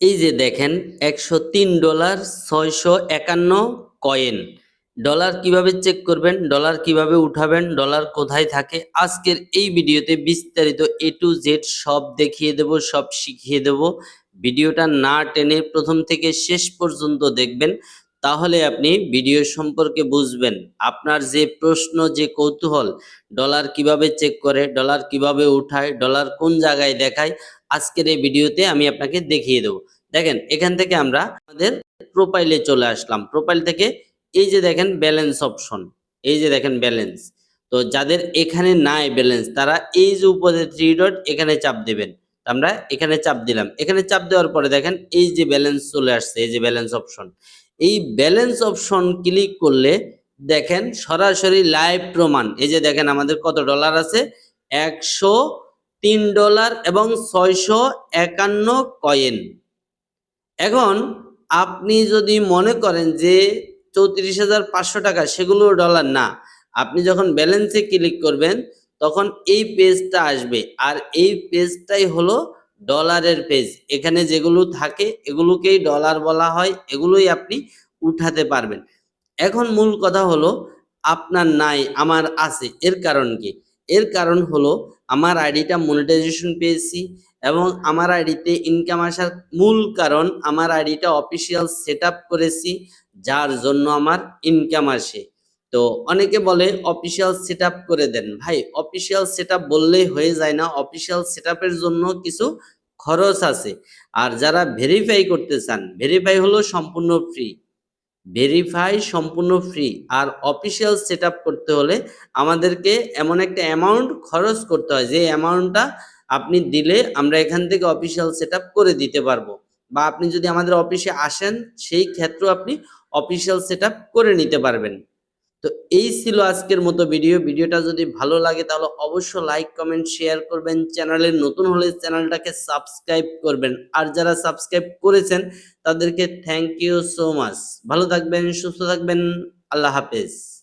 এই যে দেখেন, একশো তিন ডলার ছয়শো একান্ন কয়েন। ডলার কীভাবে চেক করবেন, ডলার কীভাবে উঠাবেন, ডলার কোথায় থাকে, আজকের এই ভিডিওতে বিস্তারিত এ টু জেড সব দেখিয়ে দেব, সব শিখিয়ে দেব। ভিডিওটা না টেনে প্রথম থেকে শেষ পর্যন্ত দেখবেন। তাহলে আপনি ভিডিও সম্পর্কে বুঝবেন। আপনার যে প্রশ্ন, যে কৌতূহল ডলার কীভাবে চেক করে ডলার কীভাবে উঠায় ডলার কোন জায়গায় দেখায়, আজকের এই ভিডিওতে আমি আপনাকে দেখিয়ে দেবো। দেখেন, এখান থেকে আমরা আমাদের প্রোফাইলে চলে আসলাম। প্রোফাইল থেকে এই যে দেখেন ব্যালেন্স অপশন এই যে দেখেন ব্যালেন্স তো যাদের এখানে নাই ব্যালেন্স তারা এই যে উপরে থ্রি ডট এখানে চাপ দেবেন। আমরা এখানে চাপ দিলাম। এখানে চাপ দেওয়ার পরে দেখেন এই যে ব্যালেন্স চলে আসছে, এই যে ব্যালেন্স অপশন এই ব্যালেন্স অপশন ক্লিক করলে দেখেন সরাসরি লাইভ প্রমাণ। এই যে দেখেন আমাদের কত ডলার আছে? একশো তিন ডলার এবং ছয়শো একান্ন কয়েন এখন আপনি যদি মনে করেন যে চৌত্রিশ হাজার পাঁচশো টাকা সেগুলো ডলার না। আপনি যখন ব্যালেন্সে ক্লিক করবেন, তখন এই পেজটা আসবে। আর এই পেজটাই হলো ডলারের পেজ। এখানে যেগুলো থাকে, এগুলোকেই ডলার বলা হয়, এগুলোই আপনি উঠাতে পারবেন। এখন মূল কথা হলো, আপনার নাই, আমার আছে, এর কারণ কি? এর কারণ হলো, আমার আইডিটা মনিটাইজেশন পেয়েছি এবং আমার আইডিতে ইনকাম আসার মূল কারণ, আমার আইডিটা অফিসিয়াল সেট করেছি, যার জন্য আমার ইনকাম আসে। তো অনেকে বলে অফিসিয়াল সেট করে দেন। ভাই অফিসিয়াল সেট বললেই হয়ে যায় না। অফিসিয়াল সেট জন্য কিছু খরচ আছে। আর যারা ভেরিফাই করতে চান ভেরিফাই হলো সম্পূর্ণ ফ্রি ভেরিফাই সম্পূর্ণ ফ্রি আর অফিসিয়াল সেট করতে হলে আমাদেরকে এমন একটা অ্যামাউন্ট খরচ করতে হয়, যে অ্যামাউন্টটা আপনি দিলে আমরা এখান থেকে অফিসিয়াল সেট করে দিতে পারব। বা আপনি যদি আমাদের অফিসে আসেন, সেই ক্ষেত্রেও আপনি অফিসিয়াল সেট করে নিতে পারবেন। তো এই ছিল আজকের মতো ভিডিও ভিডিওটা যদি ভালো লাগে তাহলে অবশ্যই লাইক কমেন্ট শেয়ার করবেন। চ্যানেলে নতুন হলে চ্যানেলটাকে সাবস্ক্রাইব করবেন। আর যারা সাবস্ক্রাইব করেছেন, তাদেরকে থ্যাংক ইউ সো মাচ ভালো থাকবেন, সুস্থ থাকবেন। আল্লাহ হাফেজ।